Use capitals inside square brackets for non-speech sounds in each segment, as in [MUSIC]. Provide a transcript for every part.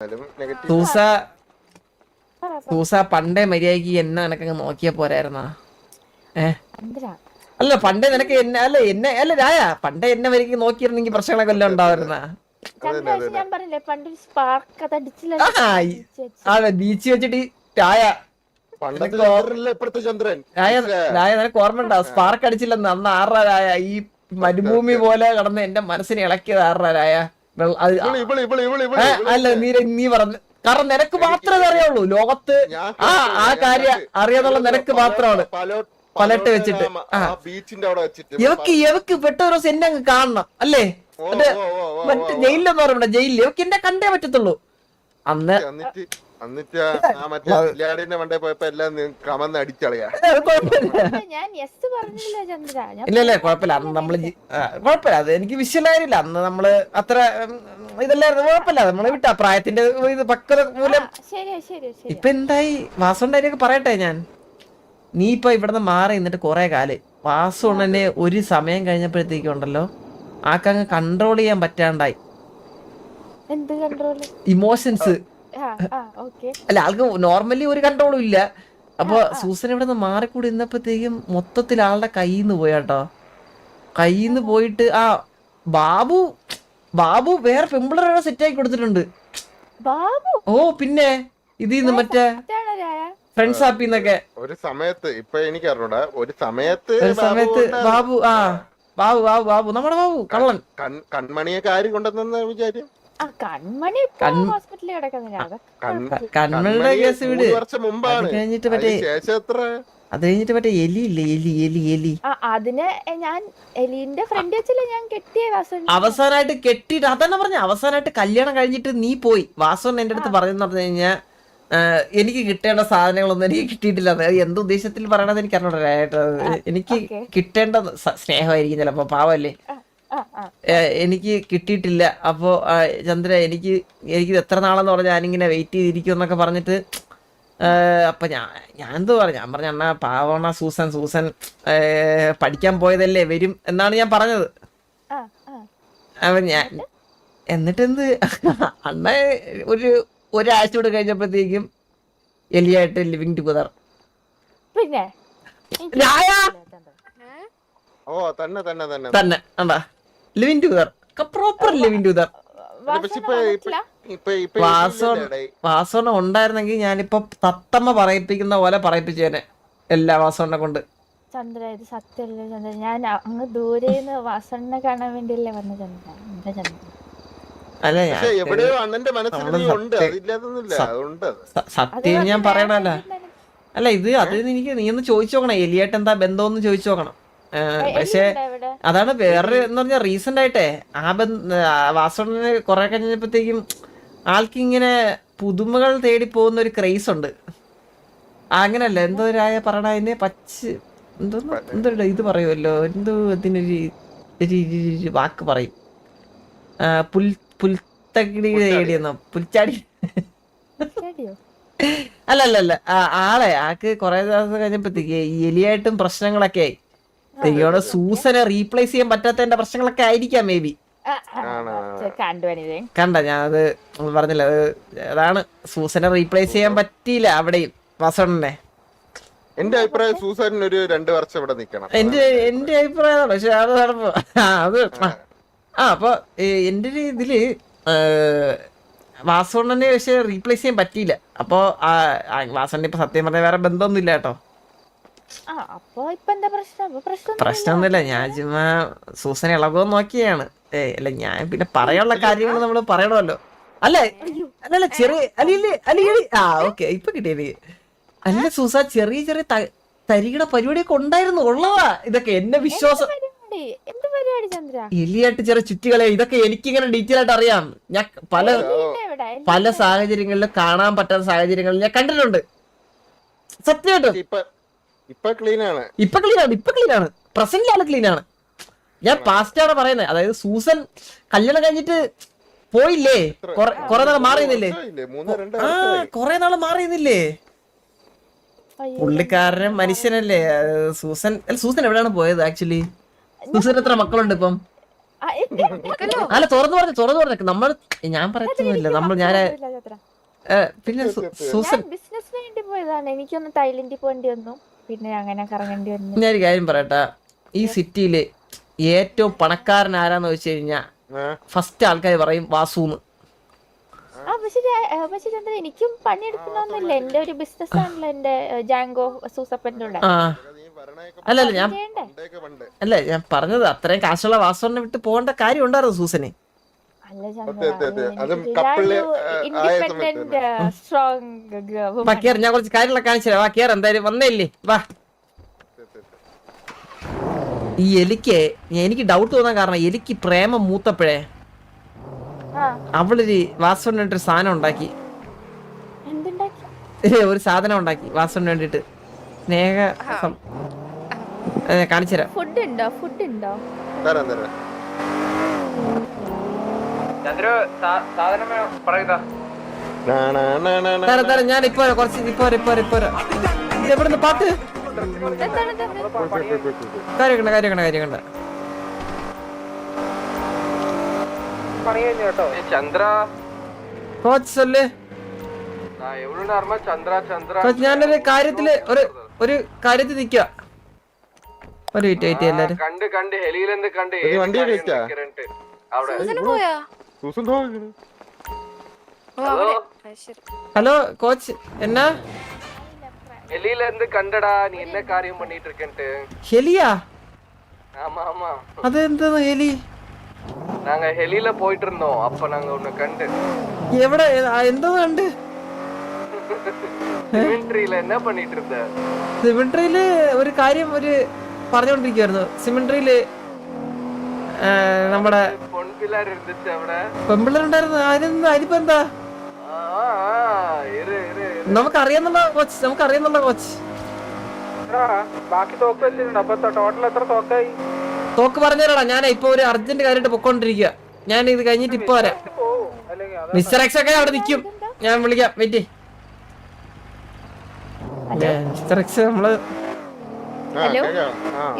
Negative Sousa Sousa പണ്ടേ മര്യാദയ്ക്ക് എന്നെ നിനക്കങ്ങ് നോക്കിയാ പോരായിരുന്നാ? ഏ? അല്ല പണ്ടേ നിനക്ക് എന്നെ അല്ല എന്നെ അല്ല രായ പണ്ടേ എന്നെ മര്യാദയ്ക്ക് നോക്കിയിരുന്നെങ്കിൽ പ്രശ്നങ്ങളൊക്കെ എല്ലാം സ്പാർക്ക് അത് ബീച്ച് വെച്ചിട്ട് രായ. നിനക്ക് ഓർമ്മ ഉണ്ടാവും സ്പാർക്ക് അടിച്ചില്ലെന്ന് അന്ന് ആറാ രായ ഈ മരുഭൂമി പോലെ കടന്ന് എന്റെ മനസ്സിനെ ഇളക്കിയത് ആറാ അല്ല നീ നീ പറഞ്ഞു കാരണം നിനക്ക് മാത്രമേ അറിയുള്ളൂ. ലോകത്ത് ആ ആ കാര്യം അറിയാന്നുള്ള നിനക്ക് മാത്രമാണ്. പല- പലട്ട് വെച്ചിട്ട്. ബീച്ചിന്റെ അവിടെ വെച്ചിട്ട്. ഇവക്ക് ഇവക്ക് പെട്ട ഒരു ദിവസം എന്നെ അങ്ങ് കാണണം അല്ലേ? മറ്റേ. ജയിലിലെന്ന് പറയുമ്പോ ജയിലിൽ ഇവക്ക് എന്നെ കണ്ടേ പറ്റത്തുള്ളൂ. അന്ന് എന്നിട്ട് ആ മറ്റേ ബില്ലാടിന്റെ മണ്ടേ പോയപ്പോ എല്ലാം കമന്ന് അടിച്ചളയാ. ഞാൻ യെസ് പറഞ്ഞില്ല ചന്ദ്ര. ഞാൻ ഇല്ല ഇല്ല കുഴപ്പമില്ല. അന്ന് നമ്മൾ ജി- ആ, കുഴപ്പമില്ല. അത് എനിക്ക് വിശ്വലായില്ല അന്ന് നമ്മൾ അത്ര ഉം, ഇതല്ലായിരുന്നു. കുഴപ്പമില്ല. നമ്മൾ വിട്ട. പ്രായത്തിന്റെ ഇത് പക്വത മൂലം. ശരി ശരിയാ ശരി ഇപ്പൊ എന്തായി? വാസുണ്ടായിരിക്കും പറയട്ടെ ഞാൻ. നീ ഇപ്പൊ ഇവിടുന്ന് മാറി നിന്നിട്ട് കുറെ കാൽ. വാസു ഉണ്ണനെ ഒരു സമയം കഴിഞ്ഞപ്പോഴത്തേക്കും ഉണ്ടല്ലോ. ആക്കങ്ങ് കൺട്രോൾ ചെയ്യാൻ പറ്റാണ്ടായി. എന്ത് കൺട്രോൾ ഇമോഷൻസ് അല്ല ആൾക്ക് നോർമലി ഒരു കൺട്രോളും ഇല്ല. അപ്പൊ സൂസൻ ഇവിടെ നിന്ന് മാറിക്കൂടി ഇന്നപ്പോഴത്തേക്കും മൊത്തത്തിൽ ആളുടെ കയ്യിൽ നിന്ന് പോയാട്ടോ കയ്യിൽ നിന്ന് പോയിട്ട് ആ ബാബു ബാബു വേറെ പെമ്പിളറെ സെറ്റ് ആക്കി കൊടുത്തിട്ടുണ്ട്. ബാബു? ഓ പിന്നെ ഇതിൽ നിന്ന് മറ്റേ ഫ്രണ്ട്സ് ആപ്പിന്നൊക്കെ ഒരു സമയത്ത് ഇപ്പൊ എനിക്ക് അറിഞ്ഞൂടാ ഒരു സമയത്ത് ഒരു സമയത്ത് ബാബു ബാബു ആ ബാബു ബാബു ബാബു നമ്മുടെ ബാബു കള്ളൻ. കൺ- കൺമണിയൊക്കെ ആര് കൊണ്ടുവന്ന വിചാരം ആ കൺമണി കൺ- ഹോസ്പിറ്റലിൽ കിടക്കുന്നില്ല കേസ് വിട്. അത് കഴിഞ്ഞിട്ട് മറ്റേ അത് കഴിഞ്ഞിട്ട് മറ്റേ എലി ഇല്ലേ? എലി എലി എലി. അതിന് ഞാൻ എലീന്റെ ഫ്രണ്ട് വെച്ചല്ലേ? ഞാൻ കെട്ടിയ വാസവൻ അവസാനമായിട്ട് കെട്ടിട്ട് അതന്നെ പറഞ്ഞ അവസാനായിട്ട് കല്യാണം കഴിഞ്ഞിട്ട് നീ പോയി. വാസവൻ എന്റെ അടുത്ത് പറയുന്ന പറഞ്ഞു കഴിഞ്ഞാ എനിക്ക് കിട്ടേണ്ട സാധനങ്ങളൊന്നും എനിക്ക് കിട്ടിയിട്ടില്ല. അത് എന്ത് ഉദ്ദേശത്തിൽ പറയണത് എനിക്ക് അറിഞ്ഞോട്ടെ എനിക്ക് കിട്ടേണ്ട സ്നേഹമായിരിക്കും ചിലപ്പോ പാവല്ലേ? എനിക്ക് കിട്ടിയിട്ടില്ല. അപ്പോ ചന്ദ്ര എനിക്ക് എനിക്ക് എത്ര നാളെന്ന് പറഞ്ഞാൽ ഞാനിങ്ങനെ വെയിറ്റ് ചെയ്തിരിക്കും എന്നൊക്കെ പറഞ്ഞിട്ട് അപ്പൊ ഞാൻ ഞാൻ എന്തോ പറഞ്ഞു? ഞാൻ പറഞ്ഞ അണ്ണാ പാവണ സൂസൻ സൂസൻ പഠിക്കാൻ പോയതല്ലേ വരും എന്നാണ് ഞാൻ പറഞ്ഞത്. അപ്പൊ ഞാൻ എന്നിട്ട്? എന്ത് [LAUGHS] അണ്ണ ഒരു ഒരാഴ്ച കൂടെ കഴിഞ്ഞപ്പോഴത്തേക്കും എലിയായിട്ട് ലിവിങ് ടുഗദർ പിന്നെ? തന്നെ തന്നെ തന്നെ. തന്നെ അണ്ടാ living together proper living together വാസോണ ഉണ്ടായിരുന്നെങ്കിൽ ഞാനിപ്പോ തത്തമ്മ പറയിപ്പിക്കുന്ന പോലെ പറയിപ്പിച്ചേനെ എല്ലാ വാസോണിനെ കൊണ്ട്. ചന്ദ്ര ഇത് സത്യമല്ലേ ചന്ദ്ര? ഞാൻ അങ്ങ് ദൂരെ നിന്ന് വാസണ്ണനെ കാണാൻ വേണ്ടിയല്ലേ വന്ന ചന്ദ്ര. എന്താ ചന്ദ്ര? അല്ല ഞാൻ എവിടെയോ അണ്ണന്റെ മനസ്സിൽ നീ ഉണ്ട്. സത്യം- ഞാൻ പറയണല്ല അല്ല ഇത് അത് എനിക്ക് നീ ഒന്ന് ചോദിച്ചു നോക്കണം. എലിയായിട്ട് എന്താ ബന്ധം ഒന്ന് ചോദിച്ചു നോക്കണം. പക്ഷേ അതാണ് വേറെ എന്ന് പറഞ്ഞാൽ റീസെന്റ് ആയിട്ടേ. ആ ബന്ധ വാസോണിന് കുറെ കഴിഞ്ഞപ്പോഴത്തേക്കും ആൾക്ക് ഇങ്ങനെ പുതുമകൾ തേടി പോകുന്ന ഒരു ക്രേസ് ഉണ്ട്. അങ്ങനല്ല? എന്തോ രായ പറയണ അതിനെ പച്ച എന്തോ എന്തോ ഇത് പറയുമല്ലോ? എന്തോ അതിനൊരു വാക്ക് പറയും. ആ, പുൽ പുൽത്തകിടി തേടിയെന്നോ? പുൽച്ചാടി. അല്ല അല്ല അല്ല ആളെ ആക്ക് കുറെ ദിവസം കഴിഞ്ഞപ്പോഴത്തേക്ക് ഈ എലിയായിട്ടും പ്രശ്നങ്ങളൊക്കെ ആയി. എനിക്കോടെ സൂസനെ റീപ്ലേസ് ചെയ്യാൻ പറ്റാത്തതിന്റെ പ്രശ്നങ്ങളൊക്കെ ആയിരിക്കാം മേ ബി കണ്ട ഞാൻ അത് പറഞ്ഞില്ല. അത് അതാണ് സൂസനെ റീപ്ലേസ് ചെയ്യാൻ പറ്റിയില്ല അവിടെയും വാസവണ്ണനെ എന്റെ അഭിപ്രായം സൂസൻ ഒരു രണ്ടു വർഷം ഇവിടെ നിക്കണം എന്റെ എന്റെ അഭിപ്രായമാണ്. പക്ഷെ അത് നടപ്പോ. ആ അത് ആ. അപ്പൊ എന്റെ ഒരു ഇതിൽ വാസോണ്ണനെ പക്ഷെ റീപ്ലേസ് ചെയ്യാൻ പറ്റിയില്ല. അപ്പൊ വാസോണ്ണി ഇപ്പൊ സത്യം പറഞ്ഞ വേറെ ബന്ധമൊന്നും ഇല്ല കേട്ടോ. ആ അപ്പൊ ഇപ്പൊ എന്താ പ്രശ്നം? പ്രശ്നം പ്രശ്നമൊന്നുമില്ല. ഞാൻ ചുമ്മാ സൂസനെ ഇളകോ നോക്കിയാണ്. ഏ അല്ല ഞാൻ പിന്നെ പറയാനുള്ള കാര്യങ്ങൾ നമ്മൾ പറയണമല്ലോ. അല്ല? അല്ലല്ല ചെറിയ അല്ലേ അല്ലേ ആ ഓക്കെ ഇപ്പൊ കിട്ടിയത് അല്ല സൂസ ചെറിയ ചെറിയ തരികിട പരിപാടിയൊക്കെ ഉണ്ടായിരുന്നു. ഉള്ളതാ. ഇതൊക്കെ എന്നെ വിശ്വാസം എന്ത് പരിപാടി ചന്ദ്ര? എലിയായിട്ട് ചെറിയ ചുറ്റികളെ ഇതൊക്കെ എനിക്കിങ്ങനെ ഡീറ്റെയിൽ ആയിട്ട് അറിയാം. ഞാൻ പല പല സാഹചര്യങ്ങളിലും കാണാൻ പറ്റാത്ത സാഹചര്യങ്ങളിൽ ഞാൻ കണ്ടിട്ടുണ്ട്. സത്യമായിട്ടും. ഇപ്പൊ ക്ലീൻ ആണ്. ഇപ്പൊ ക്ലീൻ ആണ് ഇപ്പൊ ക്ലീൻ ആണ്. പ്രസന്റ് ആണ് ക്ലീൻ ആണ്. ഞാൻ പാസ്റ്റ് ആണ് പറയുന്നത് അതായത് സൂസൻ കല്യാണം കഴിഞ്ഞിട്ട് പോയില്ലേ? കൊറേ- കൊറേ നാൾ മാറിയുന്നില്ലേ വർഷമായില്ലേ? മൂന്ന് രണ്ട് ആ കൊറേ നാൾ മാറിയുന്നില്ലേ. പുള്ളിക്കാരൻ മനുഷ്യനല്ലേ? സൂസൻ അല്ല സൂസൻ എവിടെയാണ് പോയത് ആക്ച്വലി സൂസൻ എത്ര മക്കളുണ്ട് ഇപ്പം? അല്ല തുറന്നു പറഞ്ഞു തുറന്നു പറഞ്ഞു. നമ്മൾ ഞാൻ പറയത്തൊന്നുമില്ല. നമ്മൾ ഞാൻ പിന്നെ സൂസൻ ബിസിനസ് വേണ്ടി പോയതാണ്. എനിക്കൊന്ന് തൈലൻഡിൽ പോകേണ്ടി വന്നു. പിന്നെ അങ്ങനെ കറങ്ങേണ്ടി വന്നു. ഞാനൊരു കാര്യം പറയട്ടെ. ഈ സിറ്റിയിൽ ഏറ്റവും പണക്കാരൻ ആരാന്ന് വെച്ച് കഴിഞ്ഞാ ഫസ്റ്റ് ആൾക്കാർ പറയും വാസുന്ന്. ആ പക്ഷെ പക്ഷെ ചന്ദ്ര എനിക്കും പണിയെടുക്കണമെന്നില്ല എന്റെ ഒരു ബിസിനസ് ആണല്ലോ എന്റെ ജാങ്കോ സൂസപ്പന്റെ കൂടെ. അല്ലല്ല അല്ല അല്ല ഞാൻ അല്ല ഞാൻ പറഞ്ഞത് അത്രയും കാശുള്ള വാസുവിനെ വിട്ട് പോകേണ്ട കാര്യം ഉണ്ടായിരുന്നു സൂസന്. ഇൻഡിപെൻഡന്റ് സ്ട്രോങ് വാ കേറ് ഞാൻ കുറച്ച് കാര്യങ്ങളൊക്കെ കാണിച്ചു തരാം വാ കേറ് എന്തായാലും വന്നേല്ലേ വാ. ഈ എലിക്ക് എനിക്ക് ഡൗട്ട് തോന്നാൻ കാരണം എലിക്ക് പ്രേമം മൂത്തപ്പോഴേ ആ. അവളൊരു വാസുവിന് വേണ്ടി ഒരു സാധനം ഉണ്ടാക്കി. എന്തുണ്ടാക്കി? ഒരു സാധനം ഉണ്ടാക്കി വാസുവിന് വേണ്ടിട്ട് സ്നേഹ കാണിച്ചു തരാം കാണിച്ചുതരാം. ഫുഡ് ഉണ്ടോ ഫുഡ് ഉണ്ടോ തരാം ഞാൻ ഇപ്പൊ കുറച്ച് ഇപ്പൊ ഇപ്പൊ ഇപ്പൊ എവിടുന്ന്? പാട്ട്? കാര്യക്കണ്ട കാര്യക്കണ്ട കാര്യക്കണ്ട ഞാനൊരു കാര്യത്തിൽ ഒരു ഒരു കാര്യത്തിൽ നിക്ക. ഒരു വിറ്റ് എല്ലാരും. കണ്ട് കണ്ട് ഹെലിയിലെന്ത് കണ്ട്. വണ്ടി പോയാ? സൂസൻ ദോ ഇങ്ങനെ. ഹലോ കോച്ച് എന്നാ ஹெலியில இருந்து கண்டடா நீ என்ன காரியம் பண்ணிட்டு இருக்கேன்ட்டு ഹെലിയാ ஆமா ஆமா അതെന്താ ഹെലി நாங்க ஹெலியில போயிட்டு இருந்தோம் அப்ப நாங்க உன்னை கண்டு എവിടെ ആ, എന്തോ കണ്ട് சிமெண்ட்ரியில என்ன பண்ணிட்டு இருந்த സിമിട്രിയില് ഒരു കാര്യം ഒരു പറഞ്ഞോണ്ടിരിക്കുവായിരുന്നു സിമിട്രിയില് നമ്മുടെ പെമ്പിള്ളേരുണ്ടായിരുന്നു. Coach നമുക്കറിയാന്നുള്ള coach. ബാക്കി തോക്ക് വെച്ചിട്ടുണ്ട്. ടോട്ടൽ എത്ര ഞാൻ ഇപ്പൊ ഒരു അർജന്റ് കാര്യമായിട്ട് പൊക്കോണ്ടിരിക്കുക ഞാൻ ഇത് കഴിഞ്ഞിട്ട് ഇപ്പൊ വരാം. മിസ്റ്റർ എക്സ് ഒക്കെ അവിടെ നിൽക്കും. ഞാൻ വിളിക്കാം. വെയിറ്റ്. മിസ്റ്റർ എക്സ് നമ്മൾ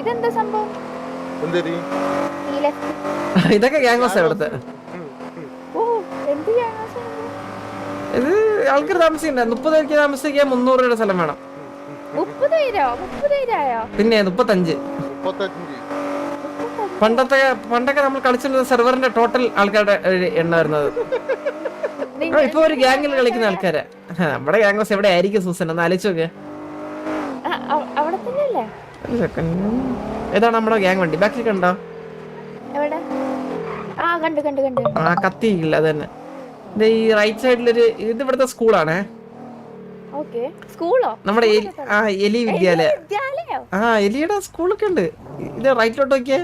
ഇതെന്താ സംഭവം? ഇതൊക്കെ അവിടുത്തെ ചെയ്യാനാ സംഭവം? ഇത്? ആൾക്കാർ താമസിക്കണ്ട മുപ്പത് പേർക്ക് താമസിക്കാൻ മുന്നൂറ് രൂപയുടെ സ്ഥലം വേണം. പിന്നെ മുപ്പത്തഞ്ച്. പണ്ടത്തെ പണ്ടൊക്കെ നമ്മൾ കളിച്ചിരുന്ന സെർവറിന്റെ ടോട്ടൽ ആൾക്കാരുടെ എണ്ണ വരുന്നത് ഇപ്പൊ ഒരു ഗ്യാങ്ങിൽ കളിക്കുന്ന ആൾക്കാരെ. നമ്മുടെ ഗ്യാങ്സ് എവിടെ ആയിരിക്കും സൂസൻ? ഒന്ന് ആലോചിച്ചോക്കെ അവിടെ തന്നെയല്ലേ? ഏതാണ് നമ്മുടെ ഗ്യാങ് വണ്ടി? ബാക്കിൽ കണ്ടോ? ആ ആ കത്തിയില്ല അത് തന്നെ. ഈ റൈറ്റ് സൈഡിലൊരു ഇത് ഇവിടുത്തെ സ്കൂളാണ് സ്കൂളോ? നമ്മുടെ എലി- ആ എലി വിദ്യാലയ. ആ എലിയുടെ സ്കൂളൊക്കെ ഉണ്ട്. ഇത് റൈറ്റിലോട്ട് നോക്കിയേ.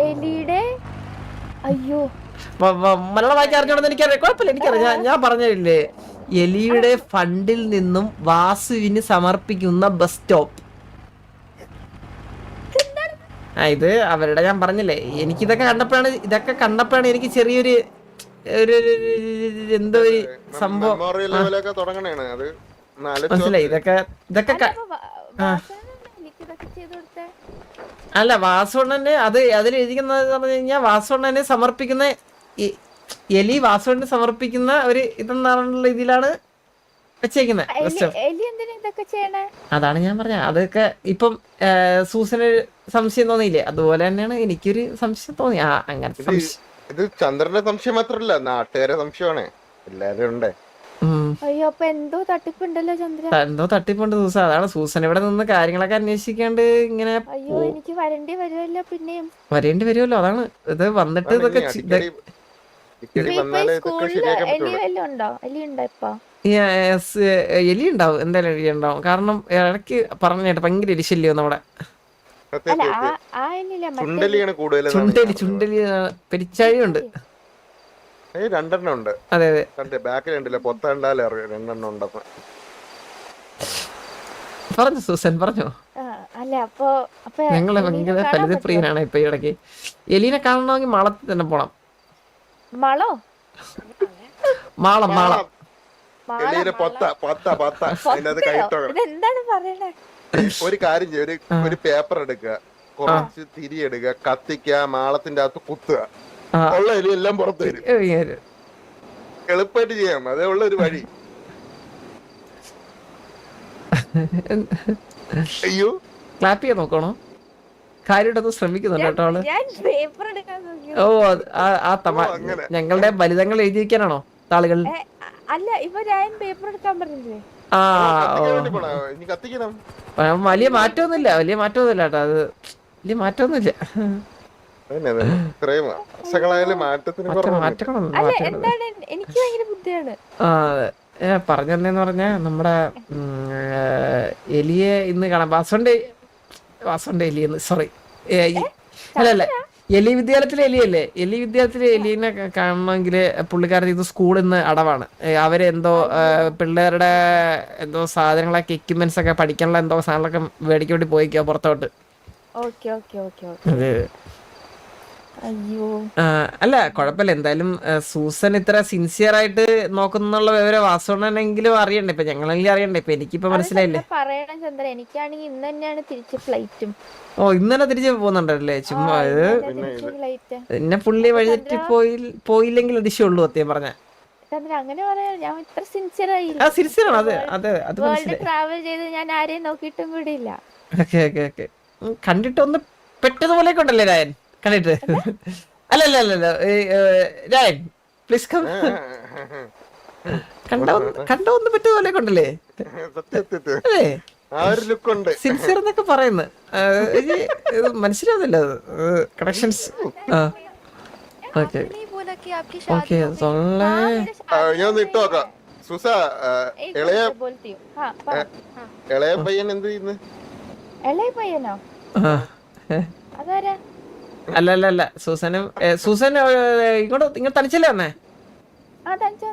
എലിയുടെ അയ്യോ. മലയാളം വായിക്കാൻ അറിഞ്ഞോണ്ടെന്ന് എനിക്കറിയാം. കുഴപ്പമില്ല എനിക്കറിയാം. ഞാൻ പറഞ്ഞില്ലേ എലിയുടെ ഫണ്ടിൽ നിന്നും വാസുവിന് സമർപ്പിക്കുന്ന ബസ് സ്റ്റോപ്പ്. ആ ഇത് അവരുടെ ഞാൻ പറഞ്ഞില്ലേ എനിക്കിതൊക്കെ കണ്ടപ്പോഴാണ് ഇതൊക്കെ കണ്ടപ്പോഴാണ് എനിക്ക് ചെറിയൊരു ഒരു എന്തോ ഒരു സംഭവം. മനസ്സിലായി ഇതൊക്കെ ഇതൊക്കെ അല്ല വാസുണ്ണന് അത് അതിൽ എഴുതിക്കുന്നത് പറഞ്ഞു കഴിഞ്ഞാൽ വാസുണ്ണന് സമർപ്പിക്കുന്ന ഈ- എലി വാസുവിന് സമർപ്പിക്കുന്ന ഒരു ഇതെന്നുള്ള ഇതിലാണ് വെച്ചേക്കുന്നത് അതാണ് ഞാൻ പറഞ്ഞത് അതൊക്കെ ഇപ്പം സൂസന് സംശയം തോന്നിയില്ലേ? അതുപോലെ തന്നെയാണ് എനിക്കൊരു സംശയം തോന്നി. ആ അങ്ങനത്തെ സംശയം. ഇത് ചന്ദ്രന്റെ സംശയം മാത്രല്ല നാട്ടുകാരെ സംശയമാണ്. എല്ലാരും ഉണ്ടേ. ഉം. അയ്യോ അപ്പൊ എന്തോ തട്ടിപ്പുണ്ടല്ലോ ചന്ദ്ര. എന്തോ തട്ടിപ്പുണ്ട് സൂസ. അതാണ് സൂസൻ ഇവിടെ നിന്ന് കാര്യങ്ങളൊക്കെ അന്വേഷിക്കാണ്ട് ഇങ്ങനെ അയ്യോ എനിക്ക് വരേണ്ടി വരുമല്ലോ പിന്നെയും. വരേണ്ടി വരുമല്ലോ അതാണ്. ഇത് വന്നിട്ട് ഇതൊക്കെ എലി ഉണ്ടോ ഉണ്ടോ ഉണ്ടാവും. എന്തായാലും എലി ഉണ്ടാവും. കാരണം ഇടയ്ക്ക് പറഞ്ഞിട്ട് ഭയങ്കര എലിശല്യം നമ്മുടെ. ചുണ്ടലി ചുണ്ടലി പെരിച്ചാഴിയുണ്ട് ഏയ് രണ്ടെണ്ണം ഉണ്ട്. അതെ അതെ. ബാക്കിൽ ഉണ്ടല്ലോ പൊത്തണ്ടാലേ അറിയാം രണ്ടെണ്ണം ഉണ്ടെന്ന്. പറഞ്ഞു സൂസൻ ഞങ്ങൾ ഭയങ്കര ഫലിതപ്രിയനാണ് ഇപ്പൊ ഇടയ്ക്ക്. എലീനെ കാണണമെങ്കിൽ മാളത്തിൽ തന്നെ പോണം. മളോ? മാളം മാളം. പൊത്ത പൊത്ത പൊത്ത. അതിനകത്ത് ഇതെന്താണ് പറയണേ? ഒരു കാര്യം ചെയ്യും ഒരു ഒരു പേപ്പർ എടുക്കുക. കുറച്ച് തിരിയെടുക്കുക കത്തിക്കുക മാളത്തിന്റെ അകത്ത് കുത്തുക. ഉള്ള എലി എല്ലാം പുറത്തു വരും. എളുപ്പമായിട്ട് ചെയ്യാം. അതേ ഉള്ള ഒരു വഴി. [LAUGHS] അയ്യോ. ക്ലാപ്പ് ചെയ്യാൻ നോക്കണോ കാര്യമായിട്ടൊന്ന് ശ്രമിക്കുന്നുണ്ട് കേട്ടോ ആൾ. ഞാൻ പേപ്പർ എടുക്കാൻ നോക്കി ഓ ആ- തമാ ഞങ്ങളുടെ ബലിതങ്ങൾ എഴുതിയിരിക്കാനാണോ താളുകൾ? അല്ല ഇപ്പൊ ഞാൻ പേപ്പർ എടുക്കാൻ പറഞ്ഞില്ലേ? ആ വലിയ മാറ്റമൊന്നുമില്ല വലിയ മാറ്റമൊന്നുമില്ല കേട്ടോ അത്. വലിയ മാറ്റമൊന്നുമില്ല. പറഞ്ഞെന്ന് പറഞ്ഞ നമ്മുടെ എലിയെ ഇന്ന് കാണാം വാസുണ്ട് വാസുണ്ട് എലിയെന്ന്. സോറി അല്ല എലി വിദ്യാലയത്തിലെ എലിയല്ലേ? എലി വിദ്യാലയത്തിലെ എലിനെ കാണണമെങ്കിൽ പുള്ളിക്കാരൻ ഇത് സ്കൂളിൽ നിന്ന് അടവാണ്. അവരെന്തോ പിള്ളേരുടെ എന്തോ സാധനങ്ങളൊക്കെ എക്യുപ്മെന്റ്സ് ഒക്കെ പഠിക്കാനുള്ള എന്തോ സാധനങ്ങളൊക്കെ മേടിക്കാൻ വേണ്ടി പോയിക്കോ പുറത്തോട്ട്. Okay okay okay okay. അതെ. അയ്യോ. ആ, അല്ല കുഴപ്പമില്ല എന്തായാലും സൂസൻ ഇത്ര സിൻസിയർ ആയിട്ട് നോക്കുന്നുള്ള വിവരം വാസവണെങ്കിലും അറിയണ്ടേ? ഇപ്പൊ ഞങ്ങളെങ്കിലും അറിയണ്ടേ? ഇപ്പൊ എനിക്കിപ്പോ മനസ്സിലായില്ലേ? പറയണം ചന്ദ്ര എനിക്കാണെങ്കിൽ ഇന്ന് തന്നെയാണ് തിരിച്ച് ഫ്ലൈറ്റും ഓ ഇന്നലെ തിരിച്ചു പോകുന്നുണ്ടല്ലേ? ചുമ്മാ ഇത് തിരിച്ച് ഫ്ലൈറ്റ് എന്നെ പുള്ളി വഴിതെറ്റി പോയി പോയില്ലെങ്കിൽ അതിശയുള്ളൂ സത്യം പറഞ്ഞ. കണ്ടിട്ടൊന്ന് അങ്ങനെ പറയാ ഞാൻ ഇത്ര സിൻസിയർ ആയില്ല. സിൻസിയർ ആണ്. അതെ അതെ അത് മനസ്സിലായി. ട്രാവൽ ചെയ്ത് ഞാൻ ആരെയും നോക്കിയിട്ടും കൂടി ഇല്ല ഓക്കെ ഓക്കെ ഓക്കെ. കണ്ടിട്ട് ഒന്ന് പെട്ടതുപോലെ ഉണ്ടല്ലേ രായൻ? കണ്ടിട്ട്? അല്ല അല്ല അല്ല രായൻ പ്ലീസ് കം കണ്ടോ കണ്ടോ ഒന്ന് പറ്റിയ പോലെ കൊണ്ടല്ലേ? അല്ലേ? സിൻസിയർ എന്നൊക്കെ പറയുന്നു. മനസ്സിലാവുന്നില്ല കണക്ഷൻസ് ഓക്കെ. ഓക്കെ ഞാൻ ഇട്ട് നോക്കാം. സുസ ഇളയ ഇളയ പയ്യൻ എന്ത് ചെയ്യുന്നു? ഇളയ പയ്യനോ? അതാരാ? അല്ല അല്ല അല്ല സൂസനും സൂസൻ ഇങ്ങോട്ട് ഇങ്ങോട്ട് തനിച്ചല്ലേ വന്നേ? ആ തനിച്ച്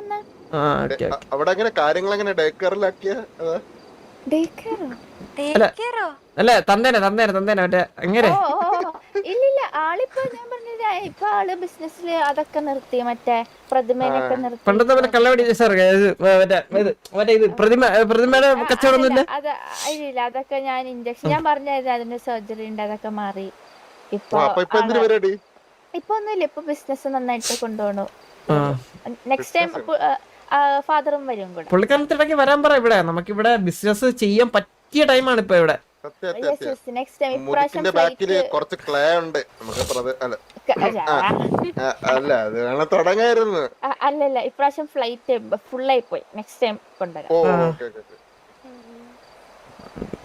ആ ഓക്കെ അ- അവിടെ അങ്ങനെ കാര്യങ്ങൾ അങ്ങനെ ഡേക്കറിലാക്കിയ ഡേക്കറോ? അല്ല തന്നേനെ തന്നേനെ തന്നേനെ മറ്റേ അങ്ങനെ. ഇല്ലില്ല ആളിപ്പോ ഞാൻ പറഞ്ഞില്ല ഇപ്പൊ ആൾ ബിസിനസ്സിൽ അതൊക്കെ നിർത്തി മറ്റേ പ്രതിമേനൊക്കെ നിർത്തി. പണ്ടത്തെ പോലെ കള്ളവടി സാർ മറ്റേ ഇത് മറ്റേ ഇത് പ്രതിമ പ്രതിമയുടെ കച്ചവടം ഇല്ല ഇല്ല അതൊക്കെ ഞാൻ ഇഞ്ചക്ഷൻ ഞാൻ പറഞ്ഞായിരുന്നു അതിന്റെ സർജറി ഉണ്ട് അതൊക്കെ മാറി. ഇപ്പൊ ഇപ്പൊ ഒന്നുമില്ല ഇപ്പൊ ബിസിനസ് നന്നായിട്ട് കൊണ്ടുപോകണു ആ. നെക്സ്റ്റ് ടൈം ഫാദറും വരും കൂടെ. പുള്ളിക്കാലത്തിടയ്ക്ക് വരാൻ പറ ഇവിടെ. നമുക്കിവിടെ ബിസിനസ് ചെയ്യാൻ പറ്റിയ ടൈമാണ് ഇപ്പൊ ഇവിടെ. കുറച്ച് ക്ലേ ഉണ്ട്. നമുക്ക് അല്ല. അത് തുടങ്ങായിരുന്നു. അല്ലല്ല ഇപ്രാവശ്യം ഫ്ലൈറ്റ് ഫുള്ളായി പോയി. നെക്സ്റ്റ് ടൈം കൊണ്ടുവരാം.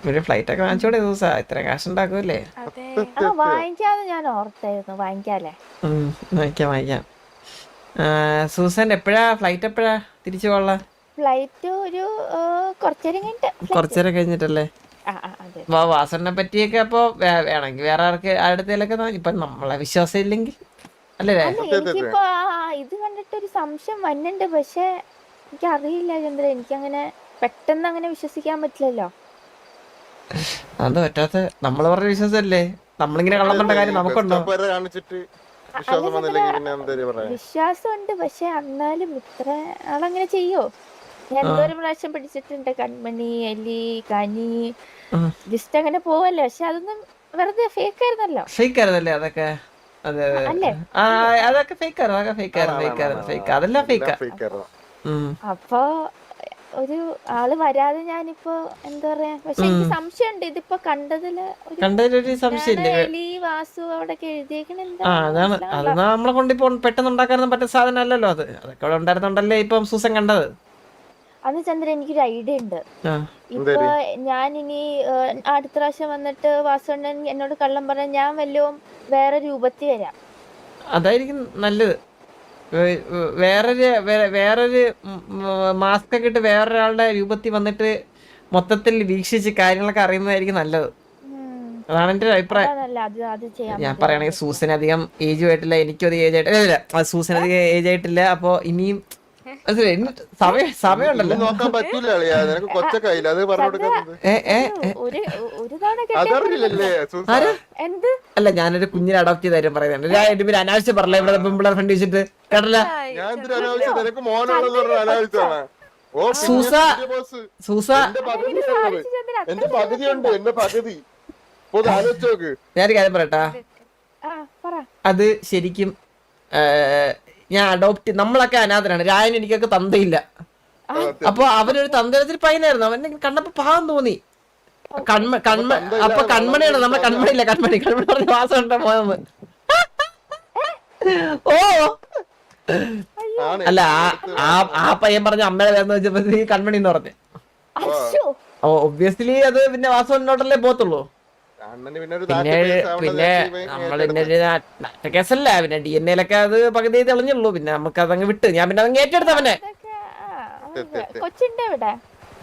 ഒരു ഫ്ലൈറ്റ് ഒക്കെ വാങ്ങിച്ചോടെ ദിവസം ഇത്ര കാശ് ഉണ്ടാക്കൂല്ലേ ആ വാങ്ങിക്കാന്ന് ഞാൻ ഓർത്തായിരുന്നു. വാങ്ങിക്കാല്ലേ? ഉം, വാങ്ങിക്കാം വാങ്ങിക്കാം. സൂസൻ എപ്പോഴാ? ഫ്ലൈറ്റ് എപ്പോഴാ തിരിച്ചു പോകാനുള്ള ഫ്ലൈറ്റ് ഒരു കുറച്ചേരം കഴിഞ്ഞിട്ട് flight. കുറച്ചേരം കഴിഞ്ഞിട്ടല്ലേ? അപ്പൊ വാസനെ പറ്റിയൊക്കെ അപ്പൊ വേണമെങ്കിൽ വേറെ ആർക്ക് അടുത്തേലൊക്കെ ഇപ്പൊ നമ്മളെ വിശ്വാസം ഇല്ലെങ്കിൽ അല്ലേ എനിക്കിപ്പോ ഇത് കണ്ടിട്ട് ഒരു സംശയം വന്നിട്ടുണ്ട് പക്ഷെ എനിക്ക് അറിയില്ല ചന്ദ്ര. എനിക്കങ്ങനെ പെട്ടെന്ന് അങ്ങനെ വിശ്വസിക്കാൻ പറ്റില്ലല്ലോ. അത് പറ്റാത്ത നമ്മൾ പറഞ്ഞ വിശ്വാസമല്ലേ നമ്മളിങ്ങനെ കള്ളം കണ്ട കാര്യം നമുക്കുണ്ടോ? കാണിച്ചിട്ട് വിശ്വാസം വന്നില്ലെങ്കിൽ പിന്നെ എന്താ പറയാ വിശ്വാസമുണ്ട് പക്ഷെ എന്നാലും ഇത്ര ആളങ്ങനെ ചെയ്യോ? ഞാൻ എന്തോരം പ്രാവശ്യം പിടിച്ചിട്ടുണ്ട് കൺമണി എലി കനി. ജിസ്റ്റ് ജസ്റ്റ് അങ്ങനെ പോവല്ലേ പക്ഷെ അതൊന്നും വെറുതെ ഫേക്ക് ആയിരുന്നല്ലോ ഫേക്ക് ആയിരുന്നല്ലേ അതൊക്കെ അതെ. അതെ അതൊക്കെ ഫേക്ക് ആയിരുന്നു അതൊക്കെ ഫേക്ക് ആയിരുന്നു ഫേക്ക് ആയിരുന്നു ഫേക്ക്. അതെല്ലാം ഫേക്ക്. ആയിരുന്നു അപ്പൊ ഒരു ആൾ വരാതെ ഞാനിപ്പോ എന്താ പറയാ പക്ഷെ എനിക്ക് സംശയമുണ്ട്. ഇതിപ്പോ കണ്ടതിൽ ഒരു കണ്ടതിലൊരു സംശയമില്ലേ? എലി വാസു അവിടെ എഴുതിയേക്കണ ആ അതാണ്. അത് നമ്മളെ കൊണ്ടിപ്പോ പെട്ടെന്ന് ഉണ്ടാക്കാനൊന്നും പറ്റുന്ന സാധനം അല്ലല്ലോ അത്. അതൊക്കെ അവിടെ ഉണ്ടായിരുന്നുണ്ടല്ലേ ഇപ്പം സൂസൻ കണ്ടത്? അന്ന് ചന്ദ്രൻ എനിക്കൊരു ഐഡിയ ഉണ്ട്. ആ. ഇപ്പൊ ഞാൻ ഇനി അടുത്ത പ്രാവശ്യം വന്നിട്ട് വാസുണ്ണൻ എന്നോട് കള്ളം പറഞ്ഞ ഞാൻ വല്ലതും വേറെ രൂപത്തിൽ വരാം. അതായിരിക്കും നല്ലത്. വേറൊരു വേറൊരു മാസ്ക് ഒക്കെ ഇട്ട് വേറൊരാളുടെ രൂപത്തിൽ വന്നിട്ട് മൊത്തത്തിൽ വീക്ഷിച്ച് കാര്യങ്ങളൊക്കെ അറിയുന്നതായിരിക്കും നല്ലത്. അതാണ് എന്റെ ഒരു അഭിപ്രായം. ഞാൻ പറയണെങ്കിൽ സൂസൻ അധികം ഏജ് ആയിട്ടില്ല എനിക്കും അധികം ഏജ് ആയിട്ടില്ല. ഇല്ല, സൂസനധികം സൂസൻ അധികം ഏജ് ആയിട്ടില്ല അപ്പൊ ഇനിയും സമയം സമയമുണ്ടല്ലോ. നോക്കാൻ പറ്റൂല നിനക്ക് കൊച്ചക്കായില്ല അത് അല്ല ഞാനൊരു കുഞ്ഞിനെ അഡോപ്റ്റ് ചെയ്ത കാര്യം പറയുന്നുണ്ട് ഞാൻ എന്റെ പേര് അനാവശ്യം പറഞ്ഞില്ല ഇവിടെ ഫ്രണ്ട് വെച്ചിട്ട്. കേട്ടല്ല? ഞാൻ എന്തിനാ അനാവശ്യം? നിനക്ക് മോനുള്ളതെന്ന് പറഞ്ഞ അനാവശ്യമാണ്. ഓ പിന്നെ സൂസ. പുതിയ. സൂസ. എന്റെ പകുതി ഉള്ളത് ചന്ദ്രൻ എന്റെ പകുതി ഉണ്ട് എന്റെ പകുതി. അപ്പൊ ഒന്ന് ആലോചിച്ച് നോക്ക്. ഞാനൊരു കാര്യം പറയട്ടാ? ആ പറ. അത് ശരിക്കും ആ, ഞാൻ അഡോപ്റ്റ് നമ്മളൊക്കെ അനാഥനാണ് രായൻ എനിക്കൊക്കെ തന്തയില്ല. അപ്പൊ അവനൊരു തന്തരത്തിൽ പയ്യനായിരുന്നു അവൻ കണ്ടപ്പോ പാവം തോന്നി. കൺമ കൺമ അപ്പൊ കൺമണിയാണ് നമ്മളെ കൺമണിയില്ല കൺമണി കൺമണി പറഞ്ഞ വാസം ഉണ്ടോ പോയെന്ന്. ഓ അല്ല ആ ആ- പയ്യൻ പറഞ്ഞ അമ്മയുടെ പേരെന്ന് വെച്ചപ്പോ കൺമണി എന്ന് പറഞ്ഞു. ഓ ഒബ്വിയസ്ലി അത് പിന്നെ വാസവനോട്ടല്ലേ പോത്തുള്ളൂ അണ്ണന് പിന്നെ ഒരു പിന്നെ നമ്മൾ. പിന്നെ കേസല്ല പിന്നെ ഡി എൻ എയിലൊക്കെ അത് പകുതി തെളിഞ്ഞുള്ളൂ. പിന്നെ നമുക്ക് അതങ്ങ് വിട്ട്. ഞാൻ പിന്നെ അതങ്ങ് ഏറ്റെടുത്ത അവനെ.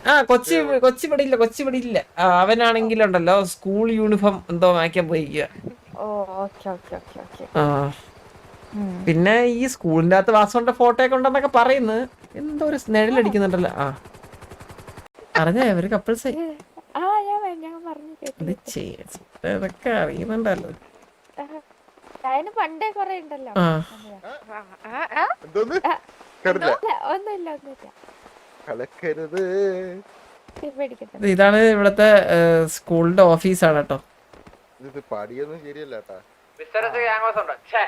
ആ, കൊച്ചി കൊച്ചി ഇവിടെ. ഇല്ല കൊച്ചി ഇവിടെ ഇല്ല അവനാണെങ്കിലും ഉണ്ടല്ലോ ആ, അവനാണെങ്കിലുണ്ടല്ലോ സ്കൂൾ യൂണിഫോം എന്തോ വാങ്ങിക്കാൻ പോയിക്കുക ഓ ഓക്കെ ഓക്കെ ഓക്കെ ഓക്കെ. ആ. പിന്നെ ഈ സ്കൂളിന്റെ അകത്ത് വാസുവിന്റെ ഫോട്ടോ ഒക്കെ ഉണ്ടെന്നൊക്കെ പറയുന്നു എന്തോ ഒരു നിഴലടിക്കുന്നുണ്ടല്ലോ ആ. അറിഞ്ഞേ? അവർ കപ്പിൾസ് ഇതൊക്കെ അറിയുന്നുണ്ടല്ലോ. പണ്ടേ കൊറേ ഉണ്ടല്ലോ. ഒന്നുമില്ല ഒന്നുമില്ല കളക്കരുത് ഇതാണ് ഇവിടത്തെ സ്കൂളിന്റെ ഓഫീസാണ് കേട്ടോ. ഇത് പടിയൊന്നും ശരിയല്ല കേട്ടാ. ബിസിനസ് ഗ്യാങ്സ് ഉണ്ടോ? ഛേ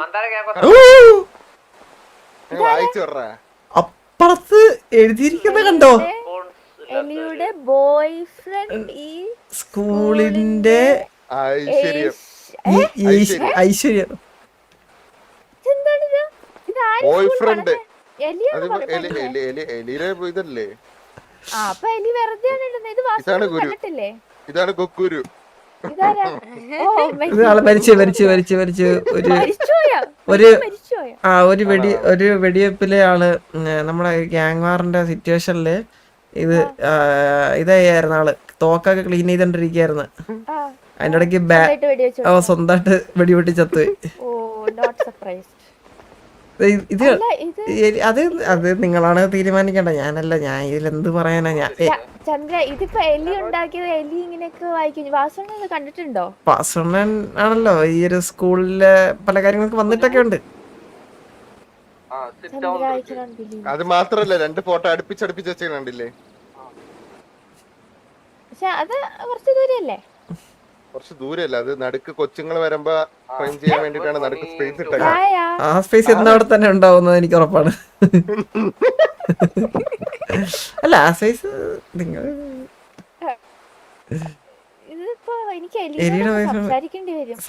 മന്ദാര ഗ്യാങ്സ് ഞാൻ വായിച്ചു അപ്പുറത്ത് എഴുതിയിരിക്കുന്ന കണ്ടോ? എലിയുടെ ബോയ് ഫ്രണ്ട് ഈ സ്കൂളിന്റെ ഐശ്വര്യം. ബോയ് ഫ്രണ്ട് ഇതല്ലേ? ഇതാണ് ഗുരു. ഇതാണ് ആൾ മരിച്ചു. മരിച്ചു മരിച്ചു മരിച്ചു ഒരു ഒരു- ആ ഒരു വെടി ഒരു വെടിവെപ്പിലെ ആൾ നമ്മളെ നമ്മുടെ ഗ്യാങ് വാറിന്റെ സിറ്റുവേഷനിൽ ഇത് ഇതായിരുന്നു ആൾ. തോക്കൊക്കെ ക്ലീൻ ചെയ്തോണ്ടിരിക്കായിരുന്നു. ആ. അതിന്റെ ഇടയ്ക്ക് ബാ സ്വന്തമായിട്ട് വെടിവെട്ടി ചത്തുപോയി. ഓ സർപ്രൈസ്ഡ് ഇത് അത് അത് നിങ്ങളാണ് തീരുമാനിക്കേണ്ട ഞാനല്ല ഞാൻ ഇതിൽ എന്ത് പറയാനാ? ഞാൻ ചന്ദ്ര ഇതിപ്പോ എലി ഉണ്ടാക്കിയത് എലി ഇങ്ങനെയൊക്കെ വായിക്കും. വാസുണ്ണൻ കണ്ടിട്ടുണ്ടോ? വാസുണ്ണൻ ആണല്ലോ ഈ ഒരു സ്കൂളിലെ പല കാര്യങ്ങൾക്ക് വന്നിട്ടൊക്കെ ഉണ്ട്. അത് മാത്രല്ല രണ്ട് ഫോട്ടോ അടുപ്പിച്ചടുപ്പിച്ച് വെച്ചിട്ടുണ്ടല്ലേ പക്ഷെ അത് കുറച്ച് ദൂരല്ലേ കുറച്ച് ദൂരല്ല? അത് നടുക്ക് കൊച്ചുങ്ങൾ വരുമ്പോ ഫ്രെയിം ചെയ്യാൻ വേണ്ടിട്ടാണ് നടുക്ക് സ്പേസ് ഇട്ടത് ആ. സ്പേസ് എന്നവിടെ അവിടെ തന്നെ ഉണ്ടാവുന്നത് എനിക്ക് ഉറപ്പാണ്. [LAUGHS] അല്ല ആ സ്പേസ് നിങ്ങൾ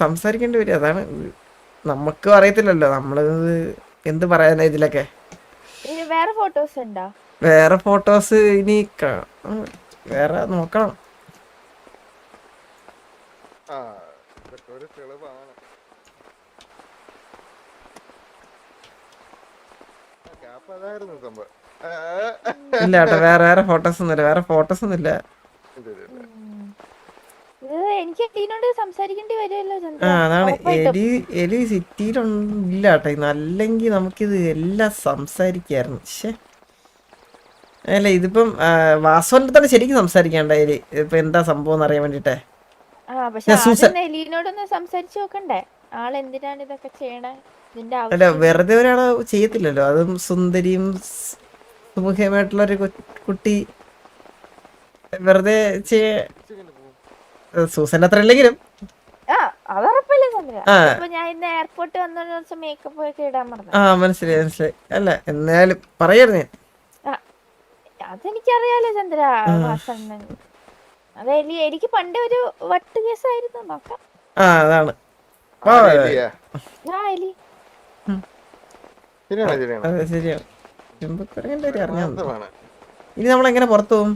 സംസാരിക്കേണ്ടി വരും. അതാണ് നമുക്ക് അറിയത്തില്ലല്ലോ. നമ്മൾ എന്ത് പറയാനാ ഇതിലൊക്കെ? വേറെ ഫോട്ടോസ് ഇനി വേറെ നോക്കണം. ആ ഇതൊക്കെ ഒരു തെളിവാണ്. അതായിരുന്നു സംഭവം. ഇല്ല ഏട്ടാ വേറെ വേറെ ഫോട്ടോസ് ഒന്നുമില്ല വേറെ ഫോട്ടോസ് ഒന്നുമില്ല എനിക്ക് എലിനോട് സംസാരിക്കേണ്ടി വരുമല്ലോ ആ അതാണ്. എലി എലി സിറ്റിയിലില്ല കേട്ടോ. അല്ലെങ്കിൽ നമുക്കിത് എല്ലാം സംസാരിക്കായിരുന്നു. പക്ഷേ അല്ല ഇതിപ്പം വാസവന്റെ തന്നെ ശരിക്കും സംസാരിക്കണ്ട എലി. ഇപ്പൊ എന്താ സംഭവം എന്ന് അറിയാൻ വേണ്ടിട്ടേ ആ പക്ഷെ ഞാൻ സൂസൻ- ആദ്യം എലിനോടൊന്ന് സംസാരിച്ചു നോക്കണ്ടേ? ആൾ എന്തിനാണ് ഇതൊക്കെ ചെയ്യണേ? ഇതിന്റെ അല്ല വെറുതെ ഒരാൾ ചെയ്യത്തില്ലല്ലോ. അതും സുന്ദരിയും സുമുഖമായിട്ടുള്ള ഒരു കുട്ടി വെറുതെ ചെയ്യ സൂസൻ അത്ര ഇല്ലെങ്കിലും. മനസ്സിലായി മനസ്സിലായി. അല്ല എന്നാലും പറയായിരുന്നു ഞാൻ. അതെനിക്കറിയാലോ ചന്ദ്ര അത് എനിക്ക് പണ്ട് ഒരു വട്ട് കേസായിരുന്നു നോക്കാം. ആ അതാണ്. ഇനി നമ്മൾ എങ്ങനെ പുറത്തു പോകും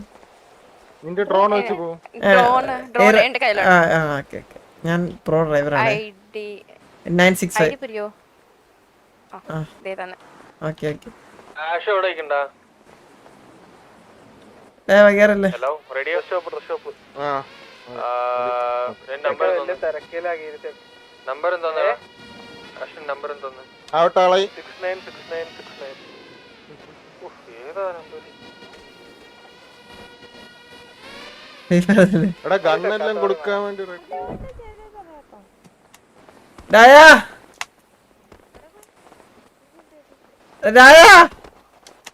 ഡ്രോൺ വെച്ച് പോകും ഡ്രോൺ ഡ്രോൺ എന്റെ കയ്യിലാണ് ആ ആ ഓക്കെ ഓക്കെ. ഞാൻ pro driver D. Nine six okay okay ash എവിടെ ഇരിക്കണ്ടാ ഏ വൈകാറല്ലേ? Hello radio stop dress shop ആ നമ്പർ എന്തോന്ന്? ആവട്ടെ ആളെ. Six nine six nine six nine ഏതാ നമ്പർ? എടാ ഗണ്ണെല്ലാം കൊടുക്കാൻ വേണ്ടി. ഡായാ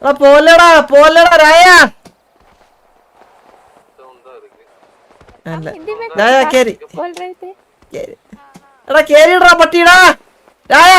എടാ പോലടാ പോലടാ രായ! കേറി. എടാ കേറിടാ പട്ടിടാ രായ.